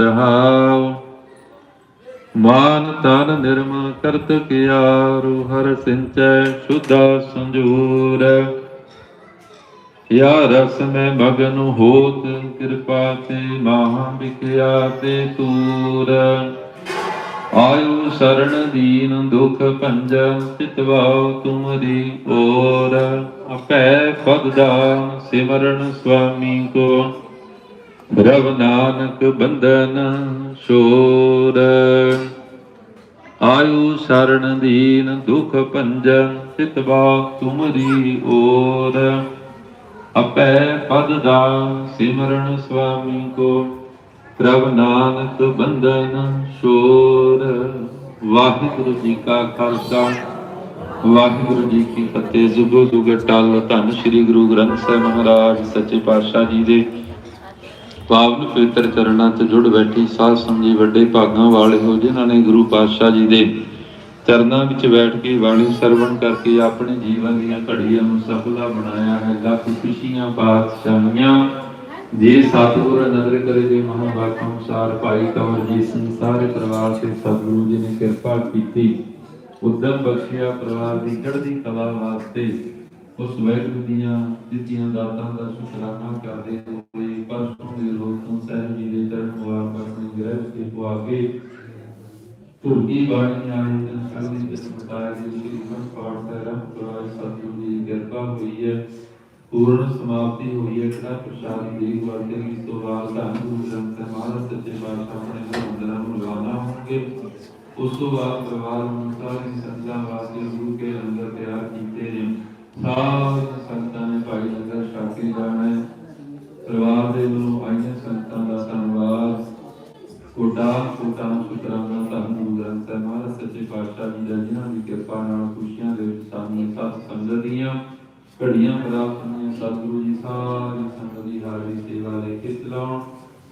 ਰਹਾਉ ਮਾਨ ਤਨ ਨਿਰਮਲ ਕਰਤ ਕਿਆਰੂ, ਹਰ ਸਿੰਚੈ ਸ਼ੁੱਧਾ ਸੰਜੂਰ। ਯਾ ਰਸ ਮੈਂ ਮਗਨ ਹੋਤ, ਕਿਰਪਾ ਤੇ ਮਾਹ ਵਿਖਿਆ ਤੇ ਤੂਰ। ਆਯੂ ਸਰਣ ਦੀਨ ਦੁਖ ਭੰਜਨ ਚਿਤਵਾਉ ਤੁਮਰੀ ਓਰ ਆਪੈ ਪਦ ਦਾਨ ਸਿਮਰਨ ਸੁਆਮੀ ਕੋ। ਰਵ ਨਾਨਕ ਬੰਧਨ ਛੋਰ ਆਯੂ ਸਰਣ ਦੀਨ ਦੁਖ ਭੰਜਨ ਚਿਤਵਾਉ ਤੁਮਰੀ ਓਰ। ਆਪੈ ਪਦ ਦਾਨ ਸਿਮਰਨ ਸੁਆਮੀ ਕੋ ਪ੍ਰਭ ਨਾਨਕ ਬੰਧਨ ਛੋਰ ਵਾਹਿਗੁਰੂ ਜੀ ਕਾ ਖਾਲਸਾ, ਵਾਹਿਗੁਰੂ ਜੀ ਕੀ ਫਤਿਹ। ਜੁਗੋ ਜੁਗ ਟਾਲ ਧੰਨ ਸ੍ਰੀ ਗੁਰੂ ਗ੍ਰੰਥ ਸਾਹਿਬ ਮਹਾਰਾਜ, ਸੱਚੇ ਪਾਤਸ਼ਾਹ ਜੀ ਦੇ ਪਾਵਨ ਪਵਿੱਤਰ ਚਰਨਾਂ 'ਚ ਜੁੜ ਬੈਠੀ ਸਾਧ ਸੰਗੀ ਵੱਡੇ ਭਾਗਾਂ ਵਾਲੇ ਹੋ, ਜਿਨ੍ਹਾਂ ਨੇ ਗੁਰੂ ਪਾਤਸ਼ਾਹ ਜੀ ਦੇ ਚਰਨਾਂ ਵਿੱਚ ਬੈਠ ਕੇ ਬਾਣੀ ਸਰਵਣ ਕਰਕੇ ਆਪਣੇ ਜੀਵਨ ਦੀਆਂ ਘੜੀਆਂ ਨੂੰ ਸਫਲਾ ਬਣਾਇਆ ਹੈ। ਲੱਖ ਖੁਸ਼ੀਆਂ ਪਾਤਸ਼ਾਹੀਆਂ ਜੇ ਸਤਿਗੁਰ ਨਦਰ ਕਰੇ ਜੇ ਮਹਾਂਵਾਕ ਅਨੁਸਾਰ ਭਾਈ ਕਮਰਜੀਤ ਸਿੰਘ, ਸਾਰੇ ਪਰਿਵਾਰ ਤੇ ਸਤਿਗੁਰੂ ਜੀ ਨੇ ਕਿਰਪਾ ਕੀਤੀ। ਉਦਮ ਬਖਸ਼ਿਆ ਪਰਿਵਾਰ ਦੀ ਚੜ੍ਹਦੀ ਕਲਾ ਵਾਸਤੇ। ਉਸ ਵੈਗੁਰੂ ਦੀਆਂ ਦਿੱਤੀਆਂ ਦਾਤਾਂ ਦਾ ਸ਼ੁਕਰਾਨਾ ਕਰਦੇ ਹੋਏ ਗ੍ਰਹਿ ਤੇ ਬਾਣੀ ਆਈ ਸੰਗਤ ਦੇ ਸਤਾਇਆ ਦੀ ਸ਼੍ਰੀ ਗੁਰੂ ਪਾਠ ਦਾ ਰੰਗ ਪ੍ਰਵਾਹ ਸਤਿਗੁਰੂ ਦੀ ਕਿਰਪਾ ਹੋਈ ਹੈ, ਪੂਰਨ ਸਮਾਪਤੀ ਹੋਈ ਹੈ ਕਿਹੜਾ ਪ੍ਰਸ਼ਾਦ ਦੀ ਵਰਤੇ ਇਸ ਤੋਂ ਧੰਨ ਗੁਰੂ ਗ੍ਰੰਥ ਸਾਹਿਬ ਸੱਚੇ ਪਾਤਸ਼ਾਹ ਆਪਣੇ ਮੰਦਰਾਂ ਨੂੰ ਰਵਾਨਾ ਹੋਣਗੇ। ਉਸ ਤੋਂ ਬਾਅਦ ਪਰਿਵਾਰ ਨੂੰ ਸਾਰੀ ਸੰਗਤਾਂ ਵਾਸਤੇ ਗੁਰੂ ਕੇ ਲੰਗਰ ਤਿਆਰ ਕੀਤੇ ਨੇ। ਸਾਰੇ ਸੱਚੇ ਪਾਤਸ਼ਾਹ ਜੀ ਦਾ, ਜਿਨ੍ਹਾਂ ਦੀ ਕਿਰਪਾ ਨਾਲ ਖੁਸ਼ੀਆਂ ਦੇ ਵਿੱਚ ਸਾਨੂੰ ਸਤ ਸੰਗਤ ਦੀਆਂ ਘੜੀਆਂ ਪ੍ਰਾਪਤ ਹੋਈਆਂ ਸਤਿਗੁਰੂ ਜੀ ਸਾਰੀ ਸੰਗਤ ਦੀ ਹਾਜ਼ਰੀ ਸੇਵਾ ਲੈ ਕੇ ਚਲਾਉਣ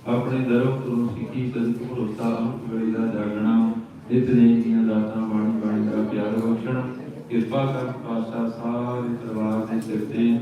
ਆਪਣੇ ਦਰਬ ਤੋਂ ਸਿੱਖੀ ਸਦਿਕ ਭਰੋਸਾ ਅੰਤ ਵੇਲੇ ਦਾ ਜਾਗਣਾ, ਨਿਤ ਦੀਆਂ ਦਾਤਾਂ ਬਾਣੀ ਬਾਣੀ ਦਾ ਪਿਆਰ ਬਖਸ਼ਣ, ਕਿਰਪਾ ਕਰ ਪਾਤਸ਼ਾਹ ਸਾਰੇ ਪਰਿਵਾਰ ਦੇ ਸਿਰ ਤੇ